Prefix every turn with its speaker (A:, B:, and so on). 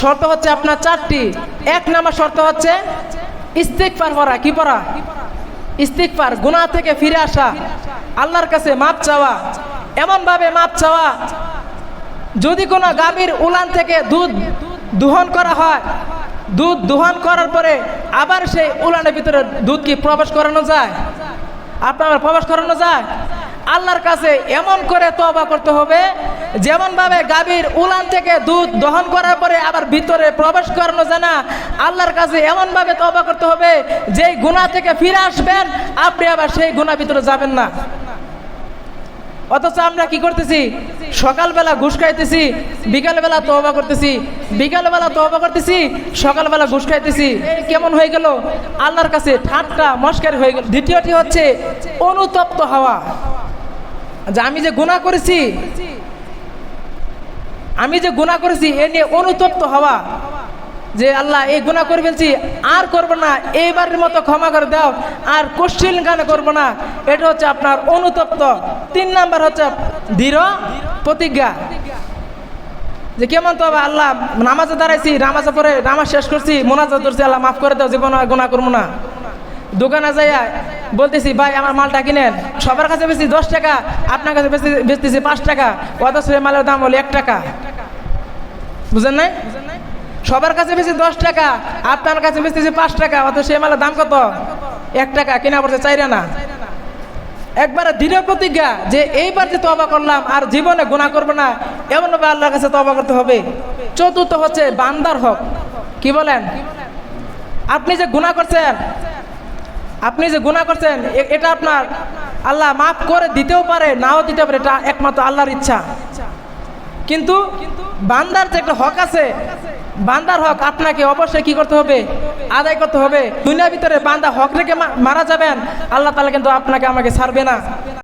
A: শর্ত হচ্ছে আপনার চারটি। এক নাম্বার শর্ত হচ্ছে ইস্তিকফার পড়া। কি পড়া? ইস্তিকফার গুনাহ থেকে ফিরে আসা, আল্লাহর কাছে মাপ চাওয়া, এমনভাবে মাপ চাওয়া। যদি কোনো গাভীর উলান থেকে দুধ দোহন করা হয়, দুধ দুহন করার পরে আবার সেই উলানের ভিতরে দুধ কি প্রবেশ করানো যায়? আপনার প্রবেশ করানো যায়? আল্লাহর কাছে এমন করে তবা করতে হবে যেমনভাবে গাভীর উলান থেকে দুধ দহন করার পরে আবার ভিতরে প্রবেশ করানো যায় না, আল্লাহর কাছে এমনভাবে তবা করতে হবে, যেই গুণা থেকে ফিরে আসবেন, আপনি আবার সেই গুণা ভিতরে যাবেন না। অথচ আমরা কি করতেছি? সকালবেলা ঘুষ খাইতেছি, বিকালবেলা তহবা করতেছি, বিকালবেলা তহবা করতেছি, সকালবেলা ঘুষ খাইতেছি। কেমন হয়ে গেল? আল্লাহর কাছে ঠাট্টা, মস্কার হয়ে গেল। দ্বিতীয়টি হচ্ছে অনুতপ্ত হওয়া। যে আমি যে গুণা করেছি আমি যে গুণা করেছি, এ নিয়ে অনুতপ্ত হওয়া। যে আল্লাহ, এই গুণা করে ফেলছি, আর করব না। এইবারের মতো ক্ষমা করে দাও, আর কোশ্চিন গানে করব না। এটা হচ্ছে আপনার অনুতপ্ত। তিন নাম্বার হচ্ছে দৃঢ় প্রতিজ্ঞা। যে কেমন তো আল্লাহ, নামাজে দাঁড়াইছি, নামাজে পরে নামাজ শেষ করছি মোনাজা ধরছি আল্লাহ মাফ করে দাও, জীবন আর গুণা করব না। দোকানে যাইয়া বলতেছি, ভাই, আমার মালটা কিনেন। সবার কাছে বেশি দশ টাকা, আপনার কাছে বেশি বেচতেছি পাঁচ টাকা। অথচ মালের দাম হলো এক টাকা। বুঝেন নাই? সবার কাছে বেশি দশ টাকা, আপনার কাছে বেচতেছি পাঁচ টাকা, অথচ সে মালের দাম কত? এক টাকা, কেনা পড়ছে চাইরা না একবারে দৃঢ় প্রতিজ্ঞা যে এইবার যে তবা করলাম, আর জীবনে গুণা করব না, এমনভাবে আল্লাহর কাছে তবা করতে হবে। চতুর্থ হচ্ছে বান্দার হক। কি বলেন? আপনি যে গুণা করছেন, আপনি যে গুণা করছেন এটা আপনার, আল্লাহ মাফ করে দিতেও পারে, নাও দিতে পারে, এটা একমাত্র আল্লাহর ইচ্ছা। কিন্তু বান্দার যে একটা হক আছে, বান্দার হক আপনাকে অবশ্যই কি করতে হবে? আদায় করতে হবে। দুনিয়ার ভিতরে বান্দা হক রেখে মারা যাবেন। আল্লাহ তালা কিন্তু আপনাকে আমাকে ছাড়বে না।